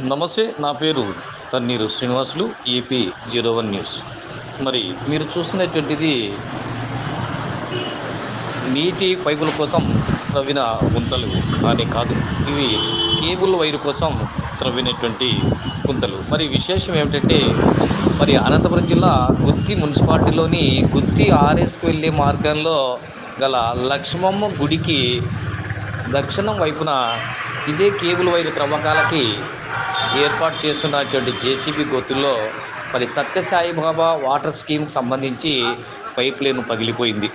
నమస్తే నా పేరు Thanneeru Srinivasulu AP zero one news. మరి మీరు చూస్తున్నటువంటిది నీటి పైపుల కోసం త్రవ్విన గుంతలు కానీ కాదు ఇవి కేబుల్ వైరు కోసం త్రవ్వినటువంటి గుంతలు. మరి విశేషం ఏమిటంటే మరి అనంతపురం జిల్లా గుత్తి మున్సిపాలిటీలోని గుత్తి ఆర్ఎస్కి వెళ్ళే మార్గంలో గల లక్ష్మమ్మ గుడికి దక్షిణం వైపున ఇదే కేబుల్ వైర్ త్రవ్వకాలకి ఏర్పాటు చేస్తున్నటువంటి జేసీబీ గొత్తుల్లో మరి సత్యసాయి బాబా వాటర్ స్కీమ్కి సంబంధించి పైప్ లైన్ పగిలిపోయింది.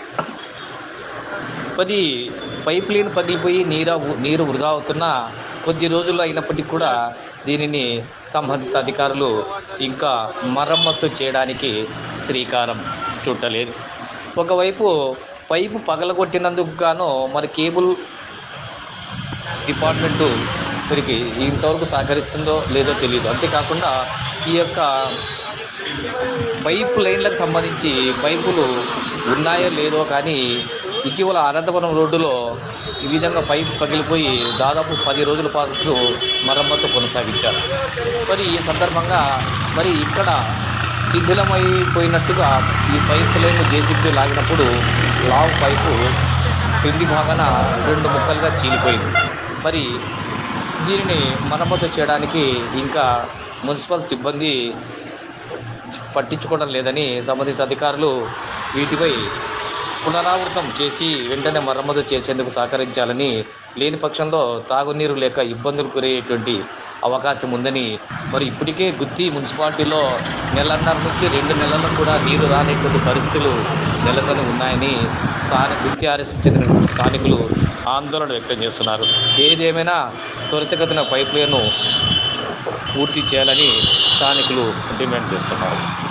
పది పైప్ లైన్ పగిలిపోయి నీరు నీరు వృధా అవుతున్న కొద్ది రోజులు అయినప్పటికీ కూడా దీనిని సంబంధిత అధికారులు ఇంకా మరమ్మత్తు చేయడానికి శ్రీకారం చుట్టలేదు. ఒకవైపు పైపు పగలగొట్టినందుకు గాను మరి కేబుల్ డిపార్ట్మెంటు వీరికి ఇంతవరకు సహకరిస్తుందో లేదో తెలియదు అంతేకాకుండా ఈ యొక్క పైప్ లైన్లకు సంబంధించి పైపులు ఉన్నాయో లేదో కానీ ఇటీవల అనంతపురం రోడ్డులో ఈ విధంగా పైపు పగిలిపోయి దాదాపు పది రోజుల పాటు మరమ్మతు కొనసాగించారు. మరి ఈ సందర్భంగా మరి ఇక్కడ శిథిలమైపోయినట్టుగా ఈ పైప్ లైన్ జేసీబీ లాగినప్పుడు లావు పైపు క్రింది భాగాన రెండు ముక్కలుగా చీలిపోయింది. మరి దీనిని మరమ్మతు చేయడానికి ఇంకా మున్సిపల్ సిబ్బంది పట్టించుకోవడం లేదని సంబంధిత అధికారులు వీటిపై పునరావృతం చేసి వెంటనే మరమ్మతు చేసేందుకు సహకరించాలని లేని పక్షంలో తాగునీరు లేక ఇబ్బందులు గురయ్యేటువంటి అవకాశం ఉందని. మరి ఇప్పటికే గుత్తి మున్సిపాలిటీలో నెలన్నర నుంచి రెండు నెలల్లో కూడా నీరు రానటువంటి పరిస్థితులు నెలకొని ఉన్నాయని స్థానిక గుత్తి ఆర్ఎస్కి చెందినటువంటి స్థానికులు ఆందోళన వ్యక్తం చేస్తున్నారు. ఏదేమైనా త్వరితగతిన పైప్లైన్ను పూర్తి చేయాలని స్థానికులు డిమాండ్ చేస్తున్నారు.